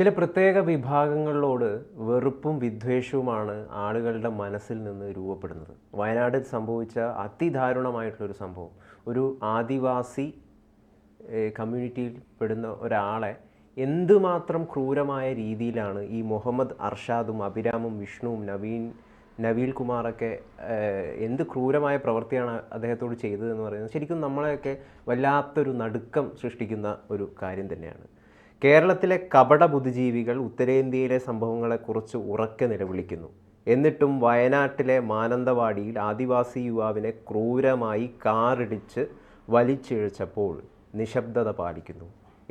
ചില പ്രത്യേക വിഭാഗങ്ങളോട് വെറുപ്പും വിദ്വേഷവുമാണ് ആളുകളുടെ മനസ്സിൽ നിന്ന് രൂപപ്പെടുന്നത്. വയനാട് സംഭവിച്ച അതിദാരുണമായിട്ടുള്ളൊരു സംഭവം. ഒരു ആദിവാസി കമ്മ്യൂണിറ്റിയിൽ പെടുന്ന ഒരാളെ എന്തുമാത്രം ക്രൂരമായ രീതിയിലാണ് ഈ മുഹമ്മദ് അർഷാദും അഭിരാമും വിഷ്ണുവും നവീൻ നവീൽ കുമാറൊക്കെ എന്ത് ക്രൂരമായ പ്രവൃത്തിയാണ് അദ്ദേഹത്തോട് ചെയ്തതെന്ന് പറയുന്നത്? ശരിക്കും നമ്മളെയൊക്കെ വല്ലാത്തൊരു നടുക്കം സൃഷ്ടിക്കുന്ന ഒരു കാര്യം തന്നെയാണ്. കേരളത്തിലെ കപട ബുദ്ധിജീവികൾ ഉത്തരേന്ത്യയിലെ സംഭവങ്ങളെക്കുറിച്ച് ഉറക്കെ നിലവിളിക്കുന്നു. എന്നിട്ടും വയനാട്ടിലെ മാനന്തവാടിയിൽ ആദിവാസി യുവാവിനെ ക്രൂരമായി കാറിടിച്ച് വലിച്ചിഴച്ചപ്പോൾ നിശബ്ദത പാലിക്കുന്നു.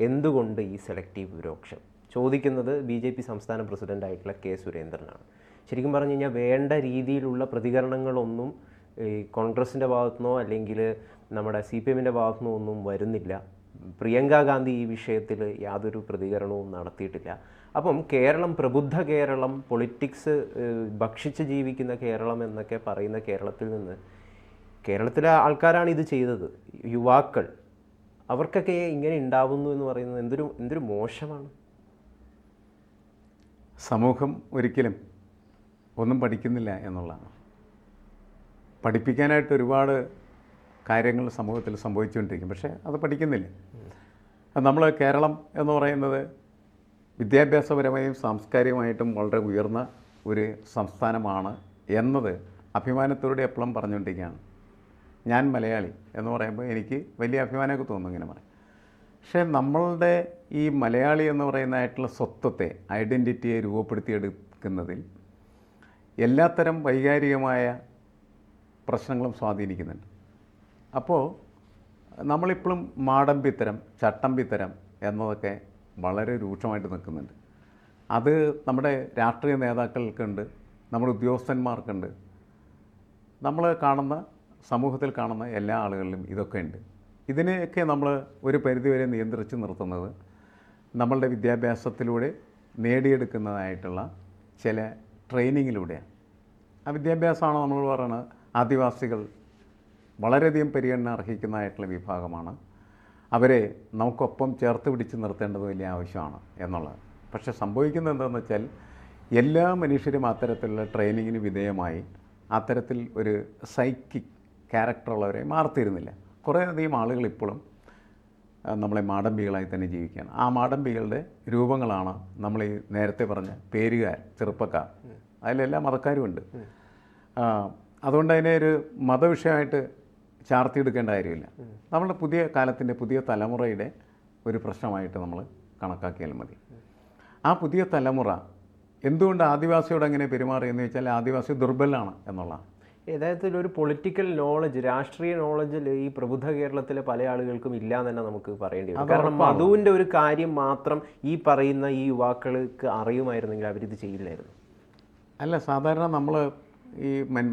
എന്തുകൊണ്ട് ഈ സെലക്റ്റീവ് വിരോക്ഷം? ചോദിക്കുന്നത് ബി ജെ പി സംസ്ഥാന പ്രസിഡന്റായിട്ടുള്ള കെ സുരേന്ദ്രനാണ്. ശരിക്കും പറഞ്ഞു കഴിഞ്ഞാൽ വേണ്ട രീതിയിലുള്ള പ്രതികരണങ്ങളൊന്നും ഈ കോൺഗ്രസിന്റെ ഭാഗത്തുനിന്നോ അല്ലെങ്കിൽ നമ്മുടെ സി പി എമ്മിന്റെ ഭാഗത്തുനിന്നോ ഒന്നും വരുന്നില്ല. പ്രിയങ്ക ഗാന്ധി ഈ വിഷയത്തിൽ യാതൊരു പ്രതികരണവും നടത്തിയിട്ടില്ല. അപ്പം കേരളം പ്രബുദ്ധ കേരളം പൊളിറ്റിക്സ് ഭക്ഷിച്ച് ജീവിക്കുന്ന കേരളം എന്നൊക്കെ പറയുന്ന കേരളത്തിൽ നിന്ന് കേരളത്തിലെ ആൾക്കാരാണ് ഇത് ചെയ്തത്. യുവാക്കൾ അവർക്കൊക്കെ ഇങ്ങനെ ഉണ്ടാവുന്നു എന്ന് പറയുന്നത് എന്തൊരു എന്തൊരു മോശമാണ്. സമൂഹം ഒരിക്കലും ഒന്നും പഠിക്കുന്നില്ല എന്നുള്ളതാണ്. പഠിപ്പിക്കാനായിട്ട് ഒരുപാട് കാര്യങ്ങൾ സമൂഹത്തിൽ സംഭവിച്ചുകൊണ്ടിരിക്കും. പക്ഷേ അത് പഠിക്കുന്നില്ല. നമ്മൾ കേരളം എന്ന് പറയുന്നത് വിദ്യാഭ്യാസപരമായും സാംസ്കാരികമായിട്ടും വളരെ ഉയർന്ന ഒരു സംസ്ഥാനമാണ് എന്നത് അഭിമാനത്തോടെ എപ്പോഴും പറഞ്ഞുകൊണ്ടിരിക്കുകയാണ്. ഞാൻ മലയാളി എന്ന് പറയുമ്പോൾ എനിക്ക് വലിയ അഭിമാനമൊക്കെ തോന്നുന്നു ഇങ്ങനെ പറയും പക്ഷേ നമ്മളുടെ ഈ മലയാളി എന്ന് പറയുന്നതായിട്ടുള്ള സ്വത്വത്തെ ഐഡന്റിറ്റിയെ രൂപപ്പെടുത്തിയെടുക്കുന്നതിൽ എല്ലാത്തരം വൈകാരികമായ പ്രശ്നങ്ങളും സ്വാധീനിക്കുന്നുണ്ട്. അപ്പോൾ നമ്മളിപ്പോഴും മാടമ്പിത്തരം ചട്ടമ്പിത്തരം എന്നതൊക്കെ വളരെ രൂക്ഷമായിട്ട് നിൽക്കുന്നുണ്ട്. അത് നമ്മുടെ രാഷ്ട്രീയ നേതാക്കൾക്കുണ്ട് നമ്മുടെ ഉദ്യോഗസ്ഥന്മാർക്കുണ്ട്. നമ്മൾ കാണുന്ന സമൂഹത്തിൽ കാണുന്ന എല്ലാ ആളുകളിലും ഇതൊക്കെ ഉണ്ട്. ഇതിനെയൊക്കെ നമ്മൾ ഒരു പരിധിവരെ നിയന്ത്രിച്ച് നിർത്തുന്നത് നമ്മളുടെ വിദ്യാഭ്യാസത്തിലൂടെ നേടിയെടുക്കുന്നതായിട്ടുള്ള ചില ട്രെയിനിങ്ങിലൂടെയാണ്. ആ വിദ്യാഭ്യാസമാണ് നമ്മൾ പറയുന്നത് ആദിവാസികൾ വളരെയധികം പരിഗണന അർഹിക്കുന്നതായിട്ടുള്ള വിഭാഗമാണ്. അവരെ നമുക്കൊപ്പം ചേർത്ത് പിടിച്ച് നിർത്തേണ്ടത് വലിയ ആവശ്യമാണ് എന്നുള്ളത്. പക്ഷേ സംഭവിക്കുന്നത് എന്താണെന്ന് വെച്ചാൽ എല്ലാ മനുഷ്യരും അത്തരത്തിലുള്ള ട്രെയിനിങ്ങിന് വിധേയമായി അത്തരത്തിൽ ഒരു സൈക്കിക് ക്യാരക്ടറുള്ളവരെ മാർത്തിരുന്നില്ല. കുറേയധികം ആളുകൾ ഇപ്പോഴും നമ്മളെ മാടമ്പികളായി തന്നെ ജീവിക്കുകയാണ്. ആ മാടമ്പികളുടെ രൂപങ്ങളാണ് നമ്മൾ ഈ നേരത്തെ പറഞ്ഞ പേരുകാർ ചെറുപ്പക്കാർ. അതിലെല്ലാ മതക്കാരും ഉണ്ട് ആ, അതുകൊണ്ട് അതിനെ ഒരു മതവിഷയമായിട്ട് ചാർത്തിയെടുക്കേണ്ട കാര്യമില്ല. നമ്മുടെ പുതിയ കാലത്തിന്റെ പുതിയ തലമുറയുടെ ഒരു പ്രശ്നമായിട്ട് നമ്മൾ കണക്കാക്കിയാൽ മതി. ആ പുതിയ തലമുറ എന്തുകൊണ്ട് ആദിവാസിയോട് അങ്ങനെ പെരുമാറിയെന്ന് വെച്ചാൽ ആദിവാസി ദുർബലാണ് എന്നുള്ളതാണ്. യഥാർത്ഥത്തിൽ ഒരു പൊളിറ്റിക്കൽ നോളജ് രാഷ്ട്രീയ നോളജിൽ ഈ പ്രബുദ്ധ കേരളത്തിലെ പല ആളുകൾക്കും ഇല്ല എന്ന് തന്നെ നമുക്ക് പറയേണ്ടി വരും. കാരണം മധുവിന്റെ ഒരു കാര്യം മാത്രം ഈ പറയുന്ന ഈ യുവാക്കൾക്ക് അറിയുമായിരുന്നെങ്കിൽ അവരിത് ചെയ്യില്ലായിരുന്നു. അല്ല സാധാരണ നമ്മൾ ഈ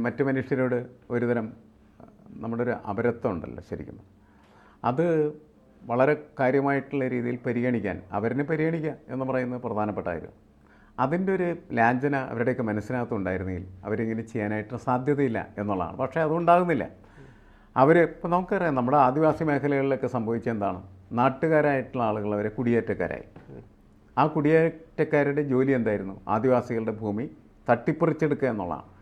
മറ്റു മനുഷ്യരോട് ഒരുതരം നമ്മുടെ ഒരു അപരത്വം ഉണ്ടല്ലോ ശരിക്കും. അത് വളരെ കാര്യമായിട്ടുള്ള രീതിയിൽ പരിഗണിക്കാൻ അവരിനെ പരിഗണിക്കുക എന്ന് പറയുന്നത് പ്രധാനപ്പെട്ട കാര്യം. അതിന്റെ ഒരു ലാഞ്ചന അവരുടെയൊക്കെ മനസ്സിനകത്ത് ഉണ്ടായിരുന്നെങ്കിൽ അവരിങ്ങനെ ചെയ്യാനായിട്ട് സാധ്യതയില്ല എന്നുള്ളതാണ്. പക്ഷേ അതുണ്ടാകുന്നില്ല അവർ ഇപ്പോൾ നമുക്കറിയാം നമ്മുടെ ആദിവാസി മേഖലകളിലൊക്കെ സംഭവിച്ച എന്താണ്? നാട്ടുകാരായിട്ടുള്ള ആളുകൾ അവരെ കുടിയേറ്റക്കാരായി. ആ കുടിയേറ്റക്കാരുടെ ജോലി എന്തായിരുന്നു? ആദിവാസികളുടെ ഭൂമി തട്ടിപ്പറിച്ചെടുക്കുക എന്നുള്ളതാണ്.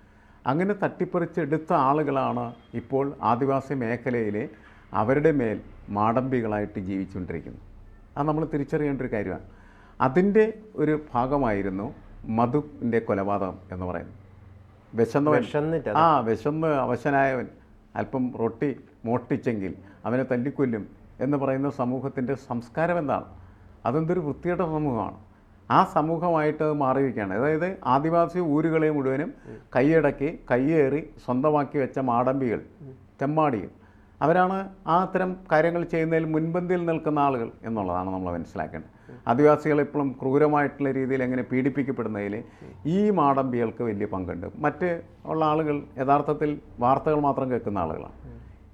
അങ്ങനെ തട്ടിപ്പറിച്ചെടുത്ത ആളുകളാണ് ഇപ്പോൾ ആദിവാസി മേഖലയിലെ അവരുടെ മേൽ മാടമ്പികളായിട്ട് ജീവിച്ചുകൊണ്ടിരിക്കുന്നത്. അത് നമ്മൾ തിരിച്ചറിയേണ്ട ഒരു കാര്യമാണ്. അതിന്റെ ഒരു ഭാഗമായിരുന്നു മധുവിന്റെ കൊലപാതകം എന്ന് പറയുന്നത്. വിശന്നവൻ. വിശന്നിട്ട് ആ വിശന്ന് അവശനായവൻ അല്പം റൊട്ടി മോട്ടിച്ചെങ്കിൽ അവനെ തല്ലിക്കൊല്ലും എന്ന് പറയുന്ന സമൂഹത്തിന്റെ സംസ്കാരം എന്താണ്? അതെന്തൊരു വൃത്തിയുടെ സമൂഹമാണ്. ആ സമൂഹമായിട്ട് മാറിയിരിക്കുകയാണ്. അതായത് ആദിവാസി ഊരുകളെ മുഴുവനും കൈയടക്കി കയ്യേറി സ്വന്തമാക്കി വെച്ച മാടമ്പികൾ ചെമ്മാടികൾ അവരാണ് ആ അത്തരം കാര്യങ്ങൾ ചെയ്യുന്നതിൽ മുൻപന്തിയിൽ നിൽക്കുന്ന ആളുകൾ എന്നുള്ളതാണ് നമ്മൾ മനസ്സിലാക്കേണ്ടത്. ആദിവാസികൾ ഇപ്പോഴും ക്രൂരമായിട്ടുള്ള രീതിയിൽ എങ്ങനെ പീഡിപ്പിക്കപ്പെടുന്നതിൽ ഈ മാടമ്പികൾക്ക് വലിയ പങ്കുണ്ട്. മറ്റ് ഉള്ള ആളുകൾ യഥാർത്ഥത്തിൽ വാർത്തകൾ മാത്രം കേൾക്കുന്ന ആളുകളാണ്.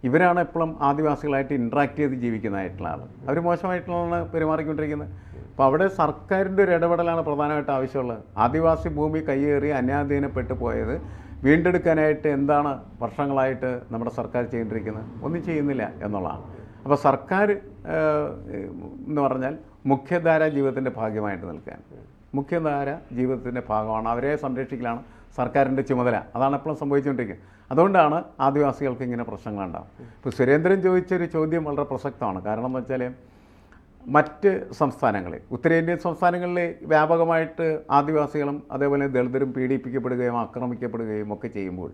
ഇവരാണ് എപ്പോഴും ആദിവാസികളായിട്ട് ഇൻട്രാക്ട് ചെയ്ത് ജീവിക്കുന്നതായിട്ടുള്ള ആൾ അവർ മോശമായിട്ടുള്ളതാണ് പെരുമാറിക്കൊണ്ടിരിക്കുന്നത്. അപ്പോൾ അവിടെ സർക്കാരിന്റെ ഒരു ഇടപെടലാണ് പ്രധാനമായിട്ട് ആവശ്യമുള്ളത്. ആദിവാസി ഭൂമി കയ്യേറി അന്യാധീനപ്പെട്ട് പോയത് വീണ്ടെടുക്കാനായിട്ട് എന്താണ് വർഷങ്ങളായിട്ട് നമ്മുടെ സർക്കാർ ചെയ്തിരിക്കുന്നത് ഒന്നും ചെയ്യുന്നില്ല എന്നുള്ളതാണ്. അപ്പോൾ സർക്കാർ എന്ന് പറഞ്ഞാൽ മുഖ്യധാര ജീവിതത്തിന്റെ ഭാഗ്യമായിട്ട് നിൽക്കാൻ മുഖ്യധാര ജീവിതത്തിന്റെ ഭാഗമാണ്. അവരെ സംരക്ഷിക്കലാണ് സർക്കാരിന്റെ ചുമതല. അതാണ് എപ്പോഴും സംഭവിച്ചുകൊണ്ടിരിക്കുന്നത്. അതുകൊണ്ടാണ് ആദിവാസികൾക്ക് ഇങ്ങനെ പ്രശ്നങ്ങളുണ്ടാകും ഇപ്പോൾ സുരേന്ദ്രൻ ചോദിച്ചൊരു ചോദ്യം വളരെ പ്രസക്തമാണ്. കാരണം എന്ന് വെച്ചാൽ മറ്റ് സംസ്ഥാനങ്ങളിൽ ഉത്തരേന്ത്യൻ സംസ്ഥാനങ്ങളിൽ വ്യാപകമായിട്ട് ആദിവാസികളും അതേപോലെ ദളിതരും പീഡിപ്പിക്കപ്പെടുകയും ആക്രമിക്കപ്പെടുകയും ഒക്കെ ചെയ്യുമ്പോൾ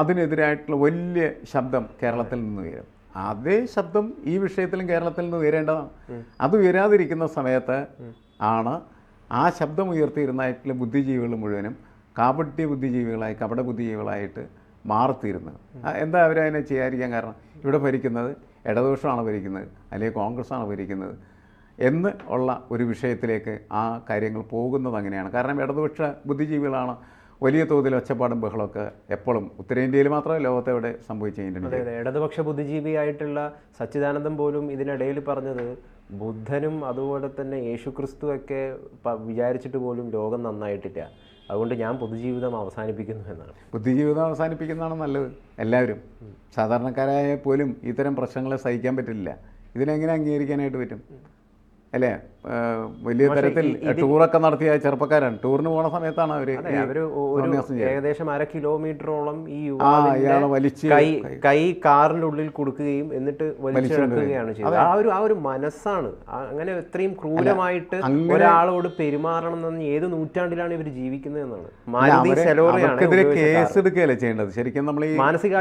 അതിനെതിരായിട്ടുള്ള വലിയ ശബ്ദം കേരളത്തിൽ നിന്ന് ഉയരും. അതേ ശബ്ദം ഈ വിഷയത്തിലും കേരളത്തിൽ നിന്ന് ഉയരേണ്ടതാണ്. അത് ഉയരാതിരിക്കുന്ന സമയത്ത് ആണ് ആ ശബ്ദം ഉയർത്തിയിരുന്നായിട്ടുള്ള ബുദ്ധിജീവികൾ മുഴുവനും കാപട്യ ബുദ്ധിജീവികളായി കപട ബുദ്ധിജീവികളായിട്ട് മാറിത്തീരുന്നത് എന്താ അവരതിനെ ചെയ്യാതിരിക്കാൻ കാരണം? ഇവിടെ ഭരിക്കുന്നത് ഇടതുപക്ഷമാണ് ഭരിക്കുന്നത് അല്ലെങ്കിൽ കോൺഗ്രസ്സാണ് ഭരിക്കുന്നത് എന്ന് ഉള്ള ഒരു വിഷയത്തിലേക്ക് ആ കാര്യങ്ങൾ പോകുന്നത് അങ്ങനെയാണ്. കാരണം ഇടതുപക്ഷ ബുദ്ധിജീവികളാണ് വലിയ തോതിൽ ഒച്ചപ്പാടും ബഹളമൊക്കെ എപ്പോഴും ഉത്തരേന്ത്യയിൽ മാത്രമേ ലോകത്തെവിടെ സംഭവിച്ചു കഴിഞ്ഞിട്ടുണ്ട് ഇടതുപക്ഷ ബുദ്ധിജീവിയായിട്ടുള്ള സച്ചിദാനന്ദം പോലും ഇതിനിടയിൽ പറഞ്ഞത് ബുദ്ധനും അതുപോലെ തന്നെ യേശുക്രിസ്തു ഒക്കെ വിചാരിച്ചിട്ട് പോലും ലോകം നന്നായിട്ടില്ല. അതുകൊണ്ട് ഞാൻ പൊതുജീവിതം അവസാനിപ്പിക്കുന്നു എന്നാണ്. ബുദ്ധിജീവിതം അവസാനിപ്പിക്കുന്നതാണ് നല്ലത്. എല്ലാവരും. സാധാരണക്കാരായ പോലും ഇത്തരം പ്രശ്നങ്ങളെ സഹിക്കാൻ പറ്റില്ല. ഇതിനെങ്ങനെ അംഗീകരിക്കാനായിട്ട് പറ്റും? അല്ലേ? വലിയ തരത്തിൽ ടൂറൊക്കെ നടത്തിയ ചെറുപ്പക്കാരാണ്. ടൂറിന് പോണ സമയത്താണ് അവർ ഒരു ഏകദേശം അര കിലോമീറ്ററോളം ഈ വലിച്ച് കൈ കൈ കാറിന്റെ ഉള്ളിൽ കൊടുക്കുകയും എന്നിട്ട് വലിച്ചെടുക്കുകയാണ് ചെയ്തത്. ആ ഒരു ആ ഒരു മനസ്സാണ്. അങ്ങനെ ഇത്രയും ക്രൂരമായിട്ട് ഒരാളോട് പെരുമാറണം എന്ന് ഏത് നൂറ്റാണ്ടിലാണ് ഇവർ ജീവിക്കുന്നത് എന്നാണ്. കേസ് എടുക്കുകയല്ലേ ചെയ്യേണ്ടത്? ശരിക്കും നമ്മൾ ഈ മാനസിക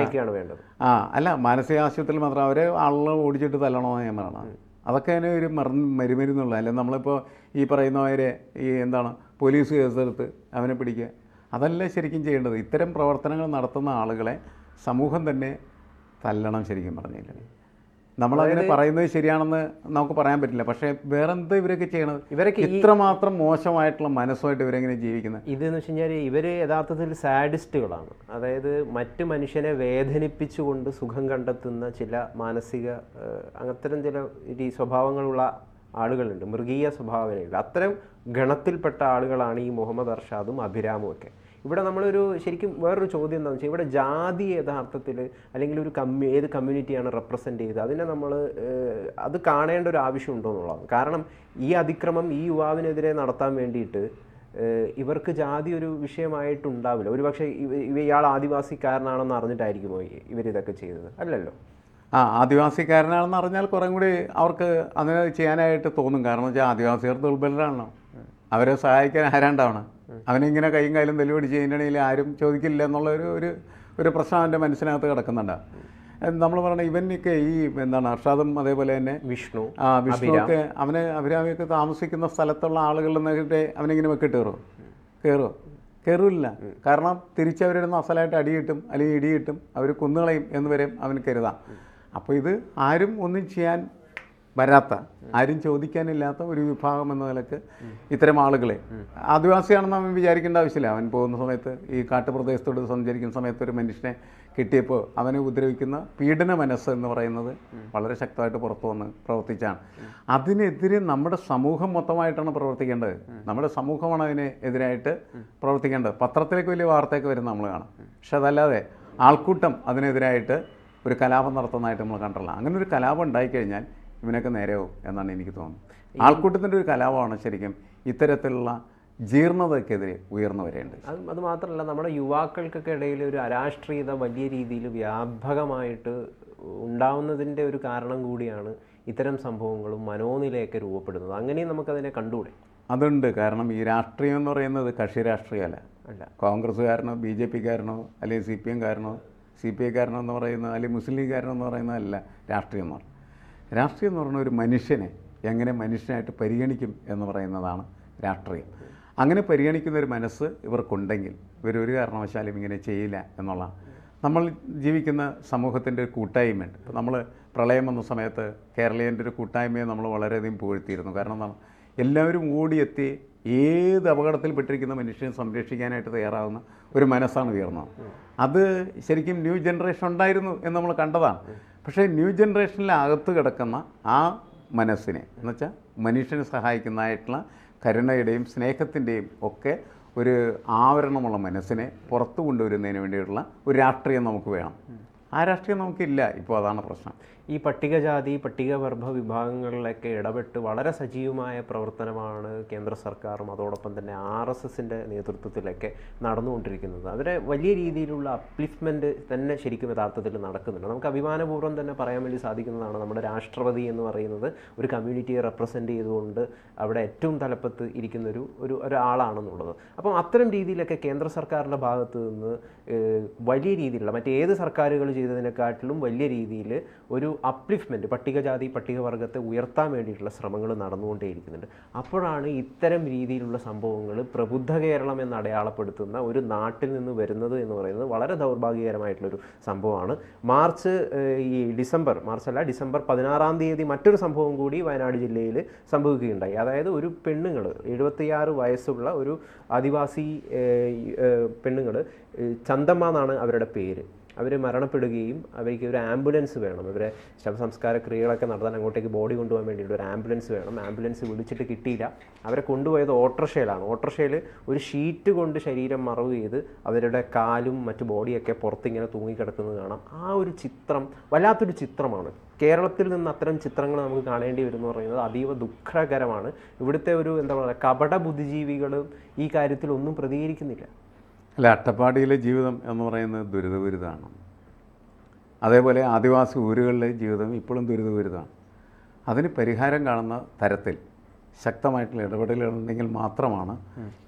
അയക്കുകയാണ് വേണ്ടത്. ആ അല്ല മാനസിക ആശുപത്രിയിൽ മാത്രം അവരെ ആളുകൾ ഓടിച്ചിട്ട് തല്ലണമെന്ന് ഞാൻ പറയണം അതൊക്കെ അതിനെ ഒരു മറ മരുമരുന്നുള്ള അല്ല നമ്മളിപ്പോൾ ഈ പറയുന്നവരെ ഈ എന്താണ് പോലീസ് കേസെടുത്ത് അവനെ പിടിക്കുക. അതല്ല ശരിക്കും ചെയ്യേണ്ടത്. ഇത്തരം പ്രവർത്തനങ്ങൾ നടത്തുന്ന ആളുകളെ സമൂഹം തന്നെ തല്ലണം ശരിക്കും പറഞ്ഞില്ല നമ്മളതിനെ പറയുന്നത് ശരിയാണെന്ന് നമുക്ക് പറയാൻ പറ്റില്ല. പക്ഷേ വേറെന്ത് ഇവരൊക്കെ ചെയ്യണത്? ഇവരൊക്കെ ഇത്രമാത്രം മോശമായിട്ടുള്ള മനസ്സുമായിട്ട് ഇവരെങ്ങനെ ജീവിക്കുന്നത്? ഇതെന്ന് വെച്ച് കഴിഞ്ഞാൽ ഇവർ യഥാർത്ഥത്തിൽ സാഡിസ്റ്റുകളാണ്. അതായത് മറ്റു മനുഷ്യനെ വേദനിപ്പിച്ചുകൊണ്ട് സുഖം കണ്ടെത്തുന്ന ചില മാനസിക അങ്ങനത്തരം ചില രീ സ്വഭാവങ്ങളുള്ള ആളുകളുണ്ട്. മൃഗീയ സ്വഭാവനയുണ്ട് അത്തരം ഗണത്തിൽപ്പെട്ട ആളുകളാണ് ഈ മുഹമ്മദ് അർഷാദും അഭിരാമും ഒക്കെ. ഇവിടെ നമ്മളൊരു ശരിക്കും വേറൊരു ചോദ്യം എന്താണെന്ന് വെച്ചാൽ ഇവിടെ ജാതി യഥാർത്ഥത്തിൽ അല്ലെങ്കിൽ ഒരു കമ്മ്യൂ ഏത് കമ്മ്യൂണിറ്റിയാണ് റെപ്രസെന്റ് ചെയ്തത്? അതിനെ നമ്മൾ അത് കാണേണ്ട ഒരു ആവശ്യം ഉണ്ടോ എന്നുള്ളതാണ്. കാരണം ഈ അതിക്രമം ഈ യുവാവിനെതിരെ നടത്താൻ വേണ്ടിയിട്ട് ഇവർക്ക് ജാതി ഒരു വിഷയമായിട്ടുണ്ടാവില്ല. ഒരുപക്ഷെ ഇവ- ഇയാൾ ആദിവാസിക്കാരനാണെന്ന് അറിഞ്ഞിട്ടായിരിക്കുമോ ഇവരിതൊക്കെ ചെയ്തത്? അല്ലല്ലോ. ആ ആദിവാസിക്കാരനാണെന്ന് അറിഞ്ഞാൽ കുറേ കൂടി അവർക്ക് അതിനെ ചെയ്യാനായിട്ട് തോന്നും. കാരണം വെച്ചാൽ ആദിവാസികൾ ദുർബലരാണല്ലോ. അവരെ സഹായിക്കാൻ ആരാണ്ടാവണം? അവനിങ്ങനെ കൈയും കാലും തെളിവടിച്ച് കഴിഞ്ഞിട്ടുണ്ടെങ്കിൽ ആരും ചോദിക്കില്ല എന്നുള്ള ഒരു ഒരു ഒരു പ്രശ്നം അവന്റെ മനസ്സിനകത്ത് കിടക്കുന്നുണ്ട്. നമ്മൾ പറയണ ഇവനൊക്കെ ഈ എന്താണ് അർഷാദും അതേപോലെ തന്നെ വിഷ്ണു ആ വിഷ്ണുവൊക്കെ അവന് അഭിരാമിയൊക്കെ താമസിക്കുന്ന സ്ഥലത്തുള്ള ആളുകളിൽ നിന്നൊക്കെ അവനിങ്ങനെ വെക്കിട്ട് കയറും കയറുമോ കയറില്ല കാരണം തിരിച്ചവരുടെ അസലായിട്ട് അടി കിട്ടും അല്ലെങ്കിൽ ഇടിയിട്ടും അവർ കുന്നുകളയും എന്ന് വരെയും അവന് കരുതാം. അപ്പോൾ ഇത് ആരും ഒന്നും ചെയ്യാൻ വരാത്ത ആരും ചോദിക്കാനില്ലാത്ത ഒരു വിഭാഗം എന്ന നിലയ്ക്ക് ഇത്തരം ആളുകളെ. ആദിവാസിയാണെന്ന് അവൻ വിചാരിക്കേണ്ട ആവശ്യമില്ല. അവൻ പോകുന്ന സമയത്ത് ഈ കാട്ടുപ്രദേശത്തോട് സഞ്ചരിക്കുന്ന സമയത്ത് ഒരു മനുഷ്യനെ കിട്ടിയപ്പോൾ അവനെ ഉപദ്രവിക്കുന്ന പീഡന മനസ്സ് എന്ന് പറയുന്നത് വളരെ ശക്തമായിട്ട് പുറത്തു വന്ന് പ്രവർത്തിച്ചാണ്. അതിനെതിരെ നമ്മുടെ സമൂഹം മൊത്തമായിട്ടാണ് പ്രവർത്തിക്കേണ്ടത്. നമ്മുടെ സമൂഹമാണ് അതിന് എതിരായിട്ട് പ്രവർത്തിക്കേണ്ടത്. പത്രത്തിലേക്ക് വലിയ വാർത്തയൊക്കെ വരുന്ന നമ്മൾ കാണാം. പക്ഷെ അതല്ലാതെ ആൾക്കൂട്ടം അതിനെതിരായിട്ട് ഒരു കലാപം നടത്തുന്നതായിട്ട് നമ്മൾ കണ്ടിട്ടുള്ള അങ്ങനെ ഒരു കലാപം ഉണ്ടായിക്കഴിഞ്ഞാൽ ഇവനൊക്കെ നേരെയാവും എന്നാണ് എനിക്ക് തോന്നുന്നത്. ആൾക്കൂട്ടത്തിന്റെ ഒരു കലാപമാണ് ശരിക്കും ഇത്തരത്തിലുള്ള ജീർണതയ്ക്കെതിരെ ഉയർന്നു വരേണ്ടത്. അത് അത് മാത്രമല്ല നമ്മുടെ യുവാക്കൾക്കൊക്കെ ഇടയിൽ ഒരു അരാഷ്ട്രീയത വലിയ രീതിയിൽ വ്യാപകമായിട്ട് ഉണ്ടാവുന്നതിന്റെ ഒരു കാരണം കൂടിയാണ് ഇത്തരം സംഭവങ്ങളും മനോനിലയൊക്കെ രൂപപ്പെടുന്നത്. അങ്ങനെയും നമുക്കതിനെ കണ്ടുകൂടെ? അതുണ്ട്. കാരണം ഈ രാഷ്ട്രീയം എന്ന് പറയുന്നത് കക്ഷി രാഷ്ട്രീയമല്ല. അല്ല. കോൺഗ്രസ്സുകാരനോ ബി ജെ പിക്കാരനോ അല്ലെങ്കിൽ സി പി എംകാരനോ സി പി ഐക്കാരനോ എന്ന് പറയുന്നത് അല്ലെങ്കിൽ മുസ്ലിം ലീഗുകാരനോ എന്ന് പറയുന്നതല്ല രാഷ്ട്രീയം എന്ന് പറയുന്നത് രാഷ്ട്രീയം എന്ന് പറഞ്ഞ ഒരു മനുഷ്യനെ എങ്ങനെ മനുഷ്യനായിട്ട് പരിഗണിക്കും എന്ന് പറയുന്നതാണ് രാഷ്ട്രീയം. അങ്ങനെ പരിഗണിക്കുന്ന ഒരു മനസ്സ് ഇവർക്കുണ്ടെങ്കിൽ ഇവരൊരു കാരണവശാലും ഇങ്ങനെ ചെയ്യില്ല എന്നുള്ള നമ്മൾ ജീവിക്കുന്ന സമൂഹത്തിന്റെ ഒരു കൂട്ടായ്മയുണ്ട്. ഇപ്പോൾ നമ്മൾ പ്രളയം വന്ന സമയത്ത് കേരളീയന്റെ ഒരു കൂട്ടായ്മയെ നമ്മൾ വളരെയധികം പുകഴ്ത്തിയിരുന്നു. കാരണം എല്ലാവരും ഓടിയെത്തി ഏത് അപകടത്തിൽപ്പെട്ടിരിക്കുന്ന മനുഷ്യനെ സംരക്ഷിക്കാനായിട്ട് തയ്യാറാവുന്ന ഒരു മനസ്സാണ് ഉയർന്നത്. അത് ശരിക്കും ന്യൂ ജനറേഷൻ ഉണ്ടായിരുന്നു എന്ന് നമ്മൾ കണ്ടതാണ്. പക്ഷേ ന്യൂ ജനറേഷനിൽ അകത്ത് കിടക്കുന്ന ആ മനസ്സിനെ എന്നുവെച്ചാൽ മനുഷ്യനെ സഹായിക്കുന്നതായിട്ടുള്ള കരുണയുടെയും സ്നേഹത്തിന്റെയും ഒക്കെ ഒരു ആവരണമുള്ള മനസ്സിനെ പുറത്തു കൊണ്ടുവരുന്നതിന് വേണ്ടിയിട്ടുള്ള ഒരു രാഷ്ട്രീയം നമുക്ക് വേണം. ആ രാഷ്ട്രീയം നമുക്കില്ല. ഇപ്പോൾ അതാണ് പ്രശ്നം. ഈ പട്ടികജാതി പട്ടികവർഗ വിഭാഗങ്ങളിലൊക്കെ ഇടപെട്ട് വളരെ സജീവമായ പ്രവർത്തനമാണ് കേന്ദ്ര സർക്കാരും അതോടൊപ്പം തന്നെ ആർ എസ് എസിന്റെ നേതൃത്വത്തിലൊക്കെ നടന്നുകൊണ്ടിരിക്കുന്നത്. അവരെ വലിയ രീതിയിലുള്ള അപ്ലിഫ്റ്റ്മെന്റ് തന്നെ ശരിക്കും യഥാർത്ഥത്തിൽ നടക്കുന്നുണ്ട്. നമുക്ക് അഭിമാനപൂർവം തന്നെ പറയാൻ വേണ്ടി സാധിക്കുന്നതാണ് നമ്മുടെ രാഷ്ട്രപതി എന്ന് പറയുന്നത് ഒരു കമ്മ്യൂണിറ്റിയെ റെപ്രസെന്റ് ചെയ്തുകൊണ്ട് അവിടെ ഏറ്റവും തലപ്പത്ത് ഇരിക്കുന്ന ഒരു ഒരു ഒരാളാണെന്നുള്ളത്. അപ്പം അത്തരം രീതിയിലൊക്കെ കേന്ദ്ര സർക്കാരിന്റെ ഭാഗത്ത് നിന്ന് വലിയ രീതിയിലുള്ള മറ്റേത് സർക്കാരുകൾ ചെയ്തതിനെക്കാട്ടിലും വലിയ രീതിയിൽ ഒരു അപ്ലിഫ്റ്റ്മെന്റ് പട്ടികജാതി പട്ടികവർഗത്തെ ഉയർത്താൻ വേണ്ടിയിട്ടുള്ള ശ്രമങ്ങൾ നടന്നുകൊണ്ടേയിരിക്കുന്നുണ്ട്. അപ്പോഴാണ് ഇത്തരം രീതിയിലുള്ള സംഭവങ്ങൾ പ്രബുദ്ധ കേരളം എന്ന് അടയാളപ്പെടുത്തുന്ന ഒരു നാട്ടിൽ നിന്ന് വരുന്നത് എന്ന് പറയുന്നത് വളരെ ദൗർഭാഗ്യകരമായിട്ടുള്ളൊരു സംഭവമാണ്. മാർച്ച് ഈ ഡിസംബർ മാർച്ച് അല്ല ഡിസംബർ പതിനാറാം തീയതി മറ്റൊരു സംഭവം കൂടി വയനാട് ജില്ലയിൽ സംഭവിക്കുകയുണ്ടായി. അതായത് ഒരു പെണ്ണുങ്ങൾ എഴുപത്തിയാറ് വയസ്സുള്ള ഒരു ആദിവാസി പെണ്ണുങ്ങൾ ചന്തമ്മ എന്നാണ് അവരുടെ പേര്. അവർ മരണപ്പെടുകയും അവർക്ക് ഒരു ആംബുലൻസ് വേണം. ഇവരെ ശവസംസ്കാര ക്രിയകളൊക്കെ നടത്താൻ അങ്ങോട്ടേക്ക് ബോഡി കൊണ്ടുപോകാൻ വേണ്ടിയിട്ട് ഒരു ആംബുലൻസ് വേണം. ആംബുലൻസ് വിളിച്ചിട്ട് കിട്ടിയില്ല. അവരെ കൊണ്ടുപോയത് ഓട്ടർഷയിലാണ് ഓട്ടർഷയിൽ ഒരു ഷീറ്റ് കൊണ്ട് ശരീരം മറവ് ചെയ്ത് അവരുടെ കാലും മറ്റു ബോഡിയൊക്കെ പുറത്തിങ്ങനെ തൂങ്ങിക്കിടക്കുന്നത് കാണാം. ആ ഒരു ചിത്രം വല്ലാത്തൊരു ചിത്രമാണ്. കേരളത്തിൽ നിന്ന് അത്തരം ചിത്രങ്ങൾ നമുക്ക് കാണേണ്ടി വരുമെന്ന് പറയുന്നത് അതീവ ദുഃഖകരമാണ്. ഇവിടുത്തെ ഒരു എന്താ പറയുക കപട ബുദ്ധിജീവികളും ഈ കാര്യത്തിൽ ഒന്നും പ്രതികരിക്കുന്നില്ല. അല്ല അട്ടപ്പാടിയിലെ ജീവിതം എന്ന് പറയുന്നത് ദുരിതപൂരിതമാണ്. അതേപോലെ ആദിവാസി ഊരുകളിലെ ജീവിതം ഇപ്പോഴും ദുരിതപൂരിതമാണ്. അതിന് പരിഹാരം കാണുന്ന തരത്തിൽ ശക്തമായിട്ടുള്ള ഇടപെടലുകളുണ്ടെങ്കിൽ മാത്രമാണ്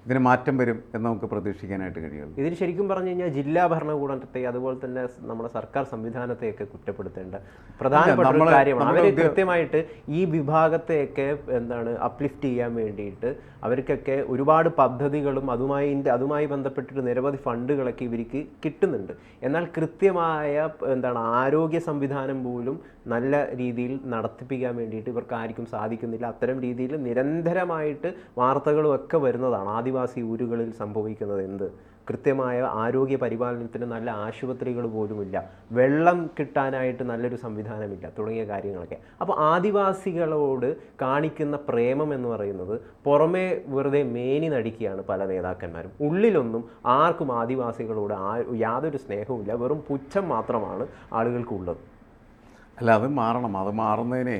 ഇതിന് മാറ്റം വരും എന്ന് നമുക്ക് പ്രതീക്ഷിക്കാനായിട്ട് കഴിയുള്ളൂ. ഇതിന് ശരിക്കും പറഞ്ഞു കഴിഞ്ഞാൽ ജില്ലാ ഭരണകൂടത്തെ അതുപോലെ തന്നെ നമ്മുടെ സർക്കാർ സംവിധാനത്തെയൊക്കെ കുറ്റപ്പെടുത്തേണ്ട പ്രധാനപ്പെട്ട കാര്യമാണ്. അവർ കൃത്യമായിട്ട് ഈ വിഭാഗത്തെയൊക്കെ എന്താണ് അപ്ലിഫ്റ്റ് ചെയ്യാൻ വേണ്ടിയിട്ട് അവർക്കൊക്കെ ഒരുപാട് പദ്ധതികളും അതുമായി അതുമായി ബന്ധപ്പെട്ടിട്ട് നിരവധി ഫണ്ടുകളൊക്കെ ഇവർക്ക് കിട്ടുന്നുണ്ട്. എന്നാൽ കൃത്യമായ എന്താണ് ആരോഗ്യ സംവിധാനം പോലും നല്ല രീതിയിൽ നടത്തിപ്പിക്കാൻ വേണ്ടിയിട്ട് ഇവർക്ക് ആർക്കും സാധിക്കുന്നില്ല. അത്തരം രീതിയിൽ നിരന്തരമായിട്ട് വാർത്തകളുമൊക്കെ വരുന്നതാണ് ആദിവാസി ഊരുകളിൽ സംഭവിക്കുന്നത് എന്ത്? കൃത്യമായ ആരോഗ്യ പരിപാലനത്തിന് നല്ല ആശുപത്രികൾ പോലുമില്ല. വെള്ളം കിട്ടാനായിട്ട് നല്ലൊരു സംവിധാനമില്ല തുടങ്ങിയ കാര്യങ്ങളൊക്കെ. അപ്പോൾ ആദിവാസികളോട് കാണിക്കുന്ന പ്രേമം എന്ന് പറയുന്നത് പുറമേ വെറുതെ മേനി നടിക്കുകയാണ് പല നേതാക്കന്മാരും. ഉള്ളിലൊന്നും ആർക്കും ആദിവാസികളോട് യാതൊരു സ്നേഹവുമില്ല. വെറും പുച്ഛം മാത്രമാണ് ആളുകൾക്കുള്ളത്. അല്ല അത് മാറണം. അത് മാറുന്നതിനെ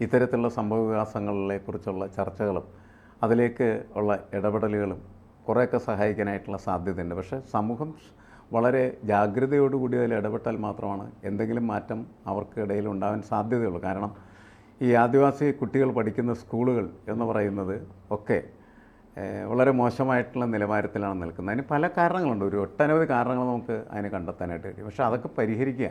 ഇത്തരത്തിലുള്ള സംഭവവികാസങ്ങളെ കുറിച്ചുള്ള ചർച്ചകളും അതിലേക്ക് ഉള്ള ഇടപെടലുകളും കുറേയൊക്കെ സഹായിക്കാനായിട്ടുള്ള സാധ്യതയുണ്ട്. പക്ഷേ സമൂഹം വളരെ ജാഗ്രതയോടുകൂടി അതിൽ ഇടപെട്ടാൽ മാത്രമാണ് എന്തെങ്കിലും മാറ്റം അവർക്കിടയിൽ ഉണ്ടാവാൻ സാധ്യതയുള്ളൂ. കാരണം ഈ ആദിവാസി കുട്ടികൾ പഠിക്കുന്ന സ്കൂളുകൾ എന്ന് പറയുന്നത് ഒക്കെ വളരെ മോശമായിട്ടുള്ള നിലവാരത്തിലാണ് നിൽക്കുന്നത്. അതിന് പല കാരണങ്ങളുണ്ട്. ഒരു ഒട്ടനവധി കാരണങ്ങൾ നമുക്ക് അതിന് കണ്ടെത്താനായിട്ട് കഴിയും. പക്ഷേ അതൊക്കെ പരിഹരിക്കുക.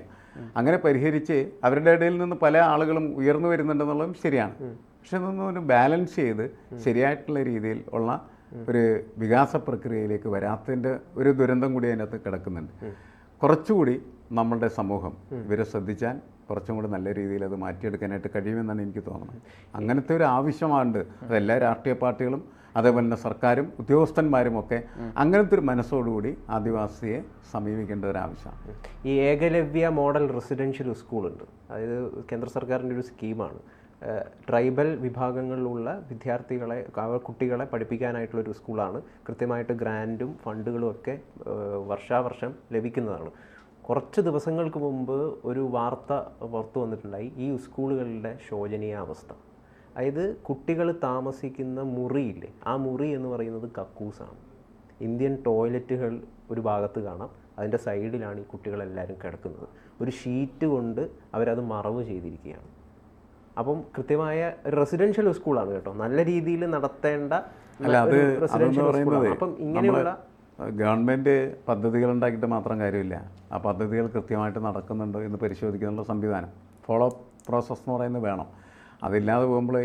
അങ്ങനെ പരിഹരിച്ച് അവരുടെ ഇടയിൽ നിന്ന് പല ആളുകളും ഉയർന്നു വരുന്നുണ്ടെന്നുള്ളതും ശരിയാണ്. പക്ഷെ അതൊന്നും ഒരു ബാലൻസ് ചെയ്ത് ശരിയായിട്ടുള്ള രീതിയിൽ ഉള്ള ഒരു വികാസ പ്രക്രിയയിലേക്ക് വരാത്തതിന്റെ ഒരു ദുരന്തം കൂടി അതിനകത്ത് കിടക്കുന്നുണ്ട്. കുറച്ചുകൂടി നമ്മളുടെ സമൂഹം ഇവരെ ശ്രദ്ധിച്ചാൽ കുറച്ചും കൂടി നല്ല രീതിയിൽ അത് മാറ്റിയെടുക്കാനായിട്ട് കഴിയുമെന്നാണ് എനിക്ക് തോന്നുന്നത്. അങ്ങനത്തെ ഒരു ആവശ്യമാണ്ട് അതെല്ലാ രാഷ്ട്രീയ പാർട്ടികളും അതേപോലെ തന്നെ സർക്കാരും ഉദ്യോഗസ്ഥന്മാരും ഒക്കെ അങ്ങനത്തെ ഒരു മനസ്സോടുകൂടി ആദിവാസിയെ സമീപിക്കേണ്ട ഒരു ആവശ്യമാണ്. ഈ ഏകലവ്യ മോഡൽ റെസിഡൻഷ്യൽ സ്കൂളുണ്ട്. അതായത് കേന്ദ്ര സർക്കാരിന്റെ ഒരു സ്കീമാണ്. ട്രൈബൽ വിഭാഗങ്ങളിലുള്ള വിദ്യാർത്ഥികളെ കുട്ടികളെ പഠിപ്പിക്കാനായിട്ടുള്ള ഒരു സ്കൂളാണ്. കൃത്യമായിട്ട് ഗ്രാൻഡും ഫണ്ടുകളും ഒക്കെ വർഷാവർഷം ലഭിക്കുന്നതാണ്. കുറച്ച് ദിവസങ്ങൾക്ക് മുമ്പ് ഒരു വാർത്ത പുറത്തു വന്നിട്ടുണ്ടായി. ഈ സ്കൂളുകളുടെ ശോചനീയാവസ്ഥ. അതായത് കുട്ടികൾ താമസിക്കുന്ന മുറിയില്ലേ ആ മുറി എന്ന് പറയുന്നത് കക്കൂസാണ്. ഇന്ത്യൻ ടോയ്ലറ്റുകൾ ഒരു ഭാഗത്ത് കാണാം അതിന്റെ സൈഡിലാണ് ഈ കുട്ടികളെല്ലാവരും കിടക്കുന്നത്. ഒരു ഷീറ്റ് കൊണ്ട് അവരത് മറവ് ചെയ്തിരിക്കുകയാണ്. അപ്പം കൃത്യമായ റെസിഡൻഷ്യൽ സ്കൂളാണ് കേട്ടോ. നല്ല രീതിയിൽ നടത്തേണ്ട. അപ്പം ഇങ്ങനെയുള്ള ഗവൺമെന്റ് പദ്ധതികൾ ഉണ്ടാക്കിയിട്ട് മാത്രം കാര്യമില്ല. ആ പദ്ധതികൾ കൃത്യമായിട്ട് നടക്കുന്നുണ്ടോ എന്ന് പരിശോധിക്കാനുള്ള സംവിധാനം. ഫോളോ പ്രോസസ്സ് എന്ന് പറയുന്നത് വേണം. അതില്ലാതെ പോകുമ്പോൾ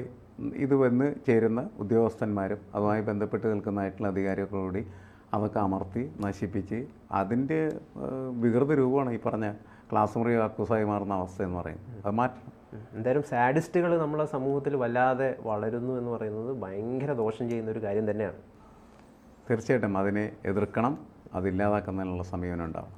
ഇത് വന്ന് ചേരുന്ന ഉദ്യോഗസ്ഥന്മാരും അതുമായി ബന്ധപ്പെട്ട് നിൽക്കുന്നതായിട്ടുള്ള അധികാരികളോടുകൂടി അതൊക്കെ അമർത്തി നശിപ്പിച്ച് അതിന്റെ വികൃത രൂപമാണ് ഈ പറഞ്ഞ ക്ലാസ് മുറി കക്കൂസായി മാറുന്ന അവസ്ഥ എന്ന് പറയുന്നത്. അത് മാറ്റണം. എന്തായാലും സാഡിസ്റ്റുകൾ നമ്മളെ സമൂഹത്തിൽ വല്ലാതെ വളരുന്നു എന്ന് പറയുന്നത് ഭയങ്കര ദോഷം ചെയ്യുന്ന ഒരു കാര്യം തന്നെയാണ്. തീർച്ചയായിട്ടും അതിനെ എതിർക്കണം അതില്ലാതാക്കുന്നതിനുള്ള സമീപനം ഉണ്ടാവും